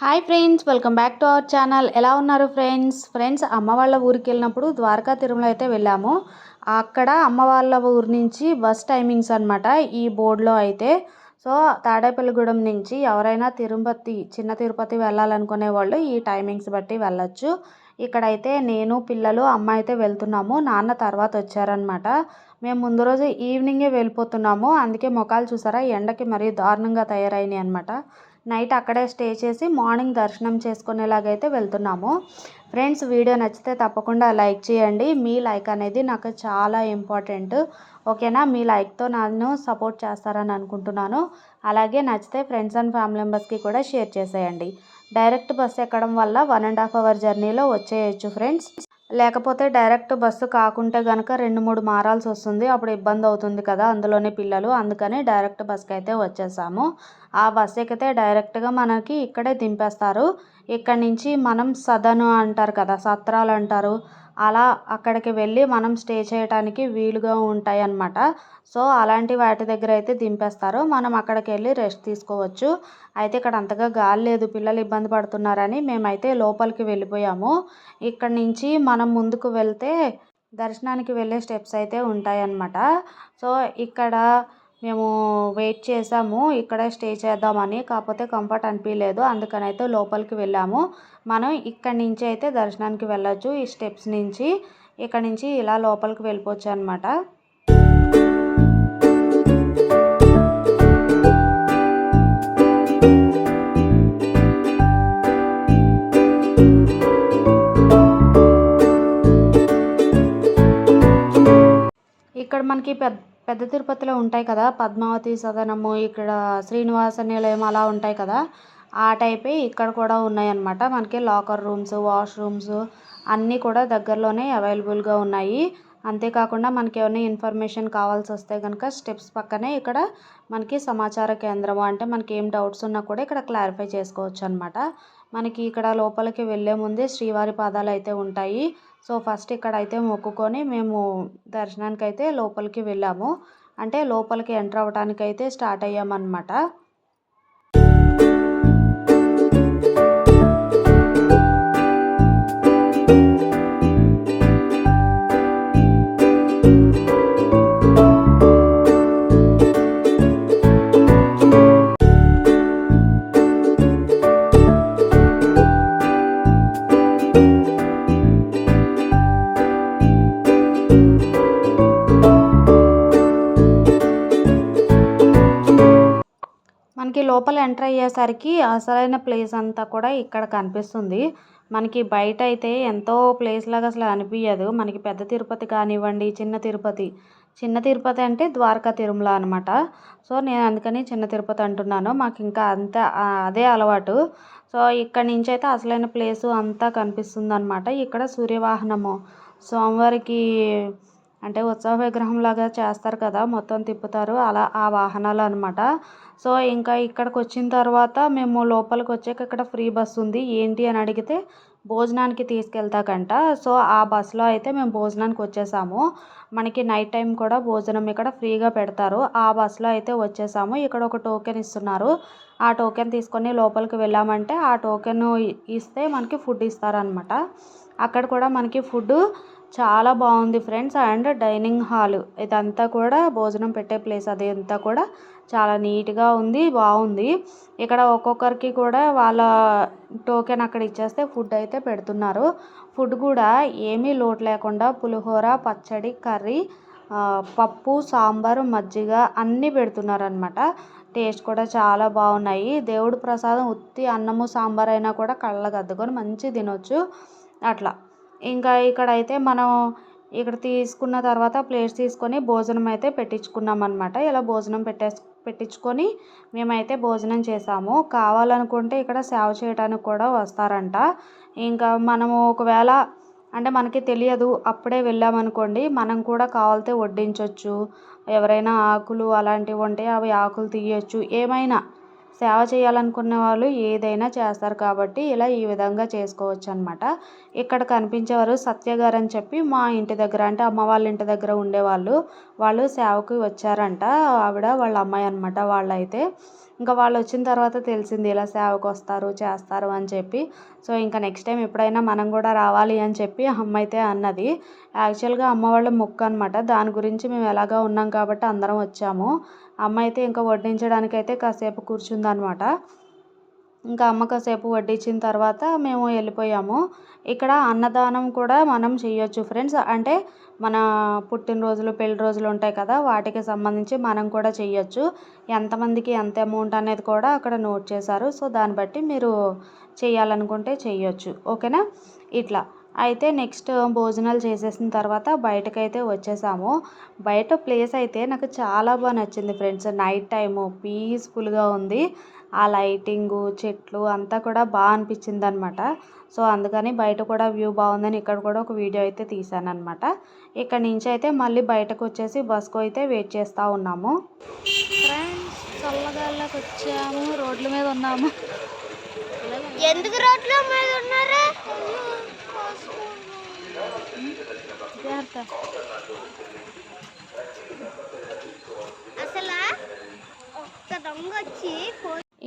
Hi friends welcome back to our channel. ఎలా ఉన్నారు friends? Friends అమ్మ వాళ్ళ ఊరికి వెళ్ళినప్పుడు ద్వారకా తిరుమల అయితే వెళ్ళాము. అక్కడ అమ్మ వాళ్ళ ఊరి నుంచి బస్ టైమింగ్స్ అనమాట ఈ బోర్డులో అయితే. సో తాడేపల్లిగూడెం నుంచి ఎవరైనా తిరుపతి చిన్న తిరుపతి వెళ్ళాలనుకునే వాళ్ళు ఈ టైమింగ్స్ బట్టి వెళ్ళొచ్చు. ఇక్కడైతే నేను పిల్లలు అమ్మ అయితే వెళ్తున్నాము. నాన్న తర్వాత వచ్చారనమాట మేము ముందు రోజు ఈవినింగే వెళ్ళిపోతున్నాము. అందుకే ముఖాలు చూసారా? ఎండకి మరీ దారుణంగా తయారైనాయి అనమాట నైట్ అక్కడే స్టే చేసి మార్నింగ్ దర్శనం చేసుకునేలాగైతే వెళ్తున్నాము. ఫ్రెండ్స్ వీడియో నచ్చితే తప్పకుండా లైక్ చేయండి. మీ లైక్ అనేది నాకు చాలా ఇంపార్టెంట్. ఓకేనా? మీ లైక్తో నన్ను సపోర్ట్ చేస్తారని అనుకుంటున్నాను. అలాగే నచ్చితే ఫ్రెండ్స్ అండ్ ఫ్యామిలీ మెంబర్స్కి కూడా షేర్ చేసేయండి. డైరెక్ట్ బస్ ఎక్కడం వల్ల వన్ అండ్ హాఫ్ అవర్ జర్నీలో వచ్చేయచ్చు ఫ్రెండ్స్. లేకపోతే డైరెక్ట్ బస్సు కాకుంటే కనుక రెండు మూడు మారాల్సి వస్తుంది. అప్పుడు ఇబ్బంది అవుతుంది కదా అందులోనే పిల్లలు. అందుకని డైరెక్ట్ బస్కి అయితే వచ్చేసాము. ఆ బస్సు ఎక్కితే డైరెక్ట్గా మనకి ఇక్కడే దింపేస్తారు. ఇక్కడ నుంచి మనం సదను అంటారు కదా సత్రాలు అంటారు. అలా అక్కడికి వెళ్ళి మనం స్టే చేయటానికి వీలుగా ఉంటాయి అన్నమాట సో అలాంటి వాటి దగ్గర అయితే దింపేస్తారు. మనం అక్కడికి వెళ్ళి రెస్ట్ తీసుకోవచ్చు. అయితే ఇక్కడ అంతగా గాలి లేదు పిల్లలు ఇబ్బంది పడుతున్నారని మేమైతే లోపలికి వెళ్ళిపోయాము. ఇక్కడ నుంచి మనం ముందుకు వెళ్తే దర్శనానికి వెళ్ళే స్టెప్స్ అయితే ఉంటాయన్నమాట. సో ఇక్కడ మేము వెయిట్ చేసాము ఇక్కడే స్టే చేద్దామని. కాకపోతే కంఫర్ట్ అనిపించలేదు అందుకని అయితే లోపలికి వెళ్ళాము. మనం ఇక్కడి నుంచి అయితే దర్శనానికి వెళ్ళొచ్చు ఈ స్టెప్స్ నుంచి. ఇక్కడ నుంచి ఇలా లోపలికి వెళ్ళిపోవచ్చు అనమాట ఇక్కడ మనకి పెద్ద పెద్ద తిరుపతిలో ఉంటాయి కదా పద్మావతి సదనము ఇక్కడ శ్రీనివాస నిలయం అలా ఉంటాయి కదా ఆ టైపే ఇక్కడ కూడా ఉన్నాయన్నమాట. మనకి లాకర్ రూమ్స్ వాష్రూమ్స్ అన్నీ కూడా దగ్గరలోనే అవైలబుల్గా ఉన్నాయి. అంతేకాకుండా మనకి ఏమైనా ఇన్ఫర్మేషన్ కావాల్సి వస్తే కనుక స్టెప్స్ పక్కనే ఇక్కడ మనకి సమాచార కేంద్రం అంటే మనకి ఏం డౌట్స్ ఉన్నా కూడా ఇక్కడ క్లారిఫై చేసుకోవచ్చు అనమాట మనకి ఇక్కడ లోపలికి వెళ్ళే ముందే శ్రీవారి పాదాలు అయితే ఉంటాయి. సో ఫస్ట్ ఇక్కడ అయితే మొక్కుకొని మేము దర్శనానికి అయితే లోపలికి వెళ్ళాము. అంటే లోపలికి ఎంటర్ అవ్వడానికి అయితే స్టార్ట్ అయ్యామన్నమాట. లోపల ఎంటర్ అయ్యేసరికి అసలైన ప్లేస్ అంతా కూడా ఇక్కడ కనిపిస్తుంది. మనకి బయట అయితే ఎంతో ప్లేస్ లాగా అసలు అనిపించదు మనకి పెద్ద తిరుపతి కానివ్వండి చిన్న తిరుపతి. చిన్న తిరుపతి అంటే ద్వారకా తిరుమల అనమాట సో నేను అందుకని చిన్న తిరుపతి అంటున్నాను. మాకు ఇంకా అంత అదే అలవాటు. సో ఇక్కడ నుంచి అయితే అసలైన ప్లేసు అంతా కనిపిస్తుంది అనమాట ఇక్కడ సూర్యవాహనము. స్వామివారికి అంటే ఉత్సవ విగ్రహం లాగా చేస్తారు కదా మొత్తం తిప్పుతారు. అలా ఆ వాహనాలు అనమాట సో ఇంకా ఇక్కడికి వచ్చిన తర్వాత మేము లోపలికి వచ్చాక ఇక్కడ ఫ్రీ బస్సు ఉంది. ఏంటి అని అడిగితే భోజనానికి తీసుకెళ్తాకంట. సో ఆ బస్సులో అయితే మేము భోజనానికి వచ్చేసాము. మనకి నైట్ టైం కూడా భోజనం ఇక్కడ ఫ్రీగా పెడతారు. ఆ బస్సులో అయితే వచ్చేసాము. ఇక్కడ ఒక టోకెన్ ఇస్తున్నారు. ఆ టోకెన్ తీసుకొని లోపలికి వెళ్ళామంటే ఆ టోకెన్ ఇస్తే మనకి ఫుడ్ ఇస్తారనమాట అక్కడ కూడా మనకి ఫుడ్ చాలా బాగుంది ఫ్రెండ్స్. అండ్ డైనింగ్ హాల్ ఇదంతా కూడా భోజనం పెట్టే ప్లేస్ అది అంతా కూడా చాలా నీట్గా ఉంది బాగుంది. ఇక్కడ ఒక్కొక్కరికి కూడా వాళ్ళ టోకెన్ అక్కడ ఇచ్చేస్తే ఫుడ్ అయితే పెడుతున్నారు. ఫుడ్ కూడా ఏమీ లోటు లేకుండా పులిహోర పచ్చడి కర్రీ పప్పు సాంబారు మజ్జిగ అన్నీ పెడుతున్నారనమాట టేస్ట్ కూడా చాలా బాగున్నాయి. దేవుడు ప్రసాదం ఉత్తి అన్నము సాంబార్ అయినా కూడా కళ్ళకు అద్దుకొని మంచి తినొచ్చు. అట్లా. ఇంకా ఇక్కడైతే మనం ఇక్కడ తీసుకున్న తర్వాత ప్లేట్స్ తీసుకొని భోజనం అయితే పెట్టించుకున్నాం అనమాట ఇలా భోజనం పెట్టే పెట్టించుకొని మేమైతే భోజనం చేసాము. కావాలనుకుంటే ఇక్కడ సేవ చేయడానికి కూడా వస్తారంట. ఇంకా మనము ఒకవేళ అంటే మనకి తెలియదు అప్పుడే వెళ్ళామనుకోండి మనం కూడా కావాలితే వడ్డించవచ్చు ఎవరైనా ఆకులు అలాంటివి ఉంటే అవి ఆకులు తీయచ్చు. ఏమైనా సేవ చేయాలనుకున్న వాళ్ళు ఏదైనా చేస్తారు కాబట్టి ఇలా ఈ విధంగా చేసుకోవచ్చు అనమాట ఇక్కడ కనిపించేవారు సత్యగారు అని చెప్పి మా ఇంటి దగ్గర అంటే అమ్మ వాళ్ళ ఇంటి దగ్గర ఉండేవాళ్ళు వాళ్ళు సేవకు వచ్చారంట. ఆవిడ వాళ్ళ అమ్మాయి అనమాట వాళ్ళైతే. ఇంకా వాళ్ళు వచ్చిన తర్వాత తెలిసింది ఇలా సేవకు వస్తారు చేస్తారు అని చెప్పి. సో ఇంకా నెక్స్ట్ టైం ఎప్పుడైనా మనం కూడా రావాలి అని చెప్పి అమ్మ అయితే అన్నది. యాక్చువల్గా అమ్మ వాళ్ళ మొక్క అనమాట దాని గురించి మేము ఎలాగా ఉన్నాం కాబట్టి అందరం వచ్చాము. అమ్మ అయితే ఇంకా వడ్డించడానికి అయితే కాసేపు కూర్చుందనమాట ఇంకా అమ్మ కాసేపు వడ్డించిన తర్వాత మేము వెళ్ళిపోయాము. ఇక్కడ అన్నదానం కూడా మనం చేయొచ్చు ఫ్రెండ్స్. అంటే మన పుట్టినరోజులు పెళ్ళి రోజులు ఉంటాయి కదా వాటికి సంబంధించి మనం కూడా చేయొచ్చు. ఎంతమందికి ఎంత అమౌంట్ అనేది కూడా అక్కడ నోట్ చేశారు. సో దాన్ని బట్టి మీరు చేయాలనుకుంటే చేయొచ్చు. ఓకేనా? ఇట్లా. అయితే నెక్స్ట్ భోజనాలు చేసేసిన తర్వాత బయటకైతే వచ్చేసాము. బయట ప్లేస్ అయితే నాకు చాలా బాగా నచ్చింది ఫ్రెండ్స్. నైట్ టైము పీస్ఫుల్గా ఉంది. ఆ లైటింగు చెట్లు అంతా కూడా బాగా అనిపించింది అనమాట సో అందుకని బయట కూడా వ్యూ బాగుందని ఇక్కడ కూడా ఒక వీడియో అయితే తీసాను అనమాట ఇక్కడ నుంచి అయితే మళ్ళీ బయటకు వచ్చేసి బస్కు అయితే వెయిట్ చేస్తూ ఉన్నాము. ఫ్రెండ్స్ చల్లగాల్లోకి వచ్చాము. రోడ్ల మీద ఉన్నాము. ఎందుకు రోడ్ల మీద ఉన్నారా? జాగ్రత్త అసలు ఒక్క దొంగ వచ్చి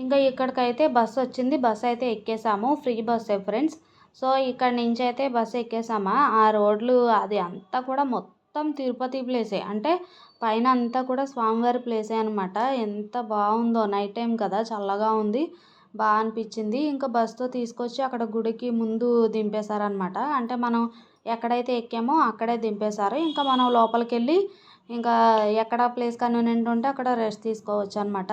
ఇంకా ఇక్కడికైతే బస్సు వచ్చింది. బస్సు అయితే ఎక్కేసాము. ఫ్రీ బస్సే ఫ్రెండ్స్. సో ఇక్కడ నుంచి అయితే బస్సు ఎక్కేసామా? ఆ రోడ్లు అది అంతా కూడా మొత్తం తిరుపతి ప్లేసే. అంటే పైన అంతా కూడా స్వామివారి ప్లేసే అనమాట ఎంత బాగుందో. నైట్ టైం కదా. చల్లగా ఉంది. బాగా అనిపించింది. ఇంకా బస్సుతో తీసుకొచ్చి అక్కడ గుడికి ముందు దింపేశారనమాట అంటే మనం ఎక్కడైతే ఎక్కామో అక్కడే దింపేశారు. ఇంకా మనం లోపలికి వెళ్ళి ఇంకా ఎక్కడ ప్లేస్ కన్వీనియంట్ ఉంటే అక్కడ రెస్ట్ తీసుకోవచ్చు అనమాట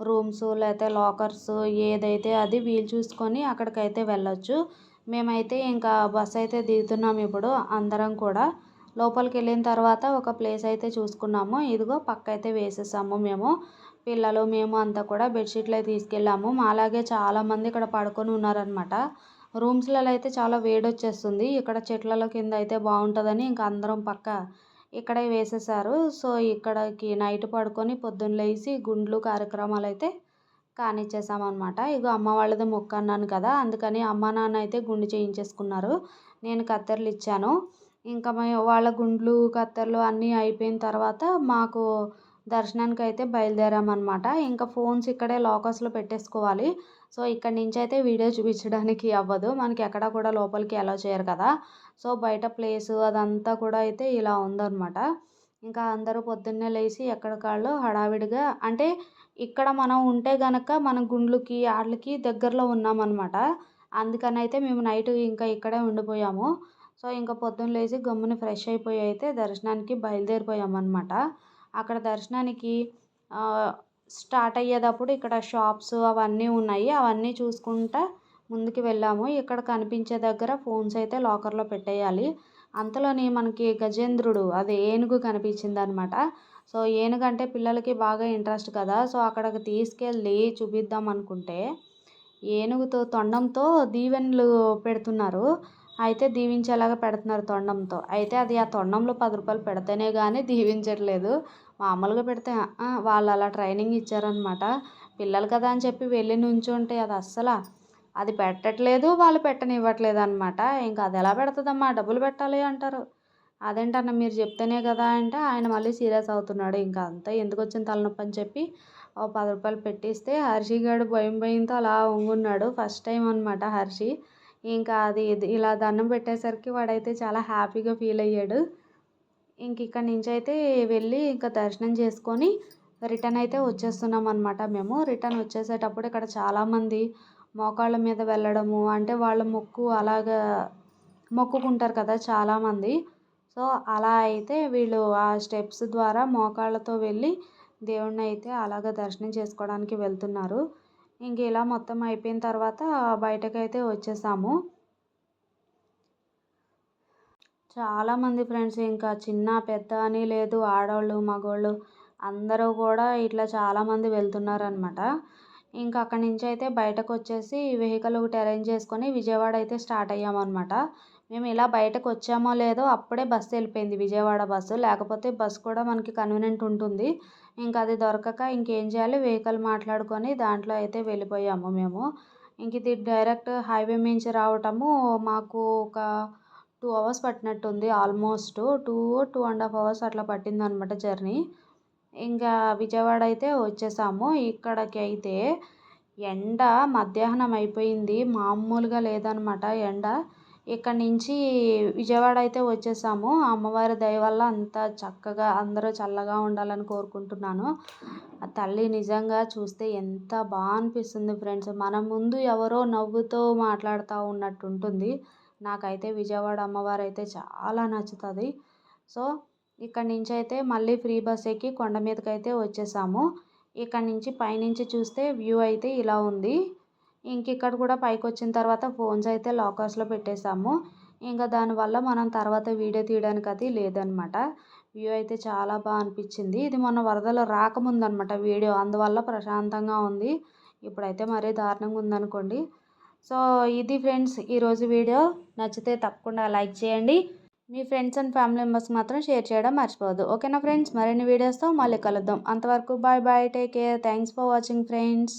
రూమ్స్ లేకపోతే లాకర్స్ ఏదైతే అది వీలు చూసుకొని అక్కడికైతే వెళ్ళొచ్చు. మేమైతే ఇంకా బస్ అయితే దిగుతున్నాము ఇప్పుడు అందరం కూడా. లోపలికి వెళ్ళిన తర్వాత ఒక ప్లేస్ అయితే చూసుకున్నాము. ఇదిగో పక్క అయితే వేసేసాము మేము. పిల్లలు మేము అంతా కూడా బెడ్షీట్లు అయితే తీసుకెళ్ళాము. మాలాగే చాలామంది ఇక్కడ పడుకొని ఉన్నారనమాట రూమ్స్లలో అయితే చాలా వేడి వచ్చేస్తుంది ఇక్కడ చెట్లలో కింద అయితే బాగుంటుందని ఇంకా అందరం పక్క ఇక్కడే వేసేసారు సో ఇక్కడికి నైట్ పడుకొని పొద్దున్న లేచి గుండ్లు కార్యక్రమాలు అయితే కానిచ్చేసామన్నమాట ఇగో అమ్మ వాళ్ళది మొక్క అన్నాను కదా అందుకని అమ్మ నాన్న అయితే గుండు చేయించేసుకున్నారు. నేను కత్తెరలు ఇచ్చాను. ఇంకా వాళ్ళ గుండ్లు కత్తెరలు అన్నీ అయిపోయిన తర్వాత మాకు దర్శనానికి అయితే బయలుదేరామన్నమాట. ఇంకా ఫోన్స్ ఇక్కడే లాకర్స్లో పెట్టేసుకోవాలి. సో ఇక్కడ నుంచి అయితే వీడియో చూపించడానికి అవ్వదు. మనకి ఎక్కడ కూడా లోపలికి అలౌ చేయరు కదా. సో బయట ప్లేస్ అదంతా కూడా అయితే ఇలా ఉందన్నమాట. ఇంకా అందరూ పొద్దున్నే లేచి ఎక్కడికాళ్ళు హడావిడిగా అంటే ఇక్కడ మనం ఉంటే గనక మన గుండ్లకి వాటికి దగ్గరలో ఉన్నామన్నమాట. అందుకని అయితే మేము నైట్ ఇంకా ఇక్కడే ఉండిపోయాము. సో ఇంకా పొద్దున్న లేచి గమ్మున ఫ్రెష్ అయిపోయి అయితే దర్శనానికి బయలుదేరిపోయామన్నమాట. అక్కడ దర్శనానికి స్టార్ట్ అయ్యేటప్పుడు ఇక్కడ షాప్స్ అవన్నీ ఉన్నాయి. అవన్నీ చూసుకుంటా ముందుకు వెళ్ళాము. ఇక్కడ కనిపించే దగ్గర ఫోన్స్ అయితే లాకర్లో పెట్టేయాలి. అంతలోని మనకి గజేంద్రుడు అది ఏనుగు కనిపించింది అనమాట సో ఏనుగు అంటే పిల్లలకి బాగా ఇంట్రెస్ట్ కదా. సో అక్కడికి తీసుకెళ్ళి చూపిద్దాం అనుకుంటే ఏనుగుతో తొండంతో దీవెనలు పెడుతున్నారు. అయితే దీవించేలాగా పెడుతున్నారు తొండంతో. అయితే అది ఆ తొండంలో పది రూపాయలు పెడితేనే కానీ దీవించట్లేదు. మామూలుగా పెడితే వాళ్ళు అలా ట్రైనింగ్ ఇచ్చారనమాట పిల్లలు కదా అని చెప్పి వెళ్ళి నుంచుంటే అది అస్సలు అది పెట్టట్లేదు వాళ్ళు పెట్టనివ్వట్లేదు అనమాట ఇంకా అది ఎలా పెడుతుందమ్మా? డబ్బులు పెట్టాలి అంటారు. అదేంటన్న మీరు చెప్తేనే కదా అంటే ఆయన మళ్ళీ సీరియస్ అవుతున్నాడు. ఇంకా అంతా ఎందుకు వచ్చిన తలనొప్పి అని చెప్పి ఓ పది రూపాయలు పెట్టిస్తే హర్షి గారు భయం భయంతో అలా వంగున్నాడు. ఫస్ట్ టైం అనమాట హర్షి. ఇంకా అది ఇలా దండం పెట్టేసరికి వాడైతే చాలా హ్యాపీగా ఫీల్ అయ్యాడు. ఇంక ఇక్కడ నుంచి అయితే వెళ్ళి ఇంకా దర్శనం చేసుకొని రిటర్న్ అయితే వచ్చేస్తున్నాం అనమాట మేము రిటర్న్ వచ్చేసేటప్పుడు ఇక్కడ చాలామంది మోకాళ్ళ మీద వెళ్ళడము అంటే వాళ్ళ మొక్కు అలాగా మొక్కుకుంటారు కదా చాలామంది. సో అలా అయితే వీళ్ళు ఆ స్టెప్స్ ద్వారా మోకాళ్ళతో వెళ్ళి దేవుణ్ణి అయితే అలాగ దర్శనం చేసుకోవడానికి వెళ్తున్నారు. ఇంక ఇలా మొత్తం అయిపోయిన తర్వాత బయటకైతే వచ్చేసాము. చాలామంది ఫ్రెండ్స్ ఇంకా చిన్న పెద్ద అని లేదు. ఆడవాళ్ళు మగవాళ్ళు అందరూ కూడా ఇట్లా చాలామంది వెళ్తున్నారు అనమాట ఇంకా అక్కడి నుంచి అయితే బయటకు వచ్చేసి వెహికల్ ఒకటి అరేంజ్ చేసుకొని విజయవాడ అయితే స్టార్ట్ అయ్యామన్నమాట. మేము ఇలా బయటకు వచ్చామో లేదో అప్పుడే బస్సు వెళ్ళిపోయింది. విజయవాడ బస్సు. లేకపోతే బస్సు కూడా మనకి కన్వీనియంట్ ఉంటుంది. ఇంకా అది దొరకక ఇంకేం చేయాలి? వెహికల్ మాట్లాడుకొని దాంట్లో అయితే వెళ్ళిపోయాము మేము. ఇంక ఇది డైరెక్ట్ హైవే మించి రావటము మాకు ఒక two hours పట్టినట్టుంది almost. Two two and half hours అట్లా పట్టిందనమాట జర్నీ. ఇంకా విజయవాడ అయితే వచ్చేసాము. ఇక్కడికి అయితే ఎండ మధ్యాహ్నం అయిపోయింది. మామూలుగా లేదనమాట ఎండ. ఇక్కడ నుంచి విజయవాడ అయితే వచ్చేసాము. అమ్మవారి దయ వల్ల అంత చక్కగా అందరూ చల్లగా ఉండాలని కోరుకుంటున్నాను. ఆ తల్లి నిజంగా చూస్తే ఎంత బాగా అనిపిస్తుంది ఫ్రెండ్స్. మన ముందు ఎవరో నవ్వుతో మాట్లాడుతూ ఉన్నట్టు ఉంటుంది నాకైతే విజయవాడ అమ్మవారు అయితే చాలా నచ్చుతుంది. సో ఇక్కడ నుంచి అయితే మళ్ళీ ఫ్రీ బస్ ఎక్కి కొండ మీదకి అయితే వచ్చేసాము. ఇక్కడ నుంచి పైనుంచి చూస్తే వ్యూ అయితే ఇలా ఉంది. ఇంక ఇక్కడ కూడా పైకి వచ్చిన తర్వాత ఫోన్స్ అయితే లాకర్స్లో పెట్టేశాము ఇంకా దానివల్ల మనం తర్వాత వీడియో తీయడానికి అది లేదనమాట. వ్యూ అయితే చాలా బాగా అనిపించింది. ఇది మొన్న వరదలు రాకముందు అనమాట వీడియో. అందువల్ల ప్రశాంతంగా ఉంది. ఇప్పుడైతే మరీ దారుణంగా ఉందనుకోండి. సో ఇది ఫ్రెండ్స్ ఈరోజు వీడియో. నచ్చితే తప్పకుండా లైక్ చేయండి. మీ ఫ్రెండ్స్ అండ్ ఫ్యామిలీ మెంబర్స్ మాత్రం షేర్ చేయడం మర్చిపోవద్దు. ఓకేనా ఫ్రెండ్స్? మరిన్ని వీడియోస్తో మళ్ళీ కలుద్దాం. అంతవరకు bye bye take care. Thanks for watching friends.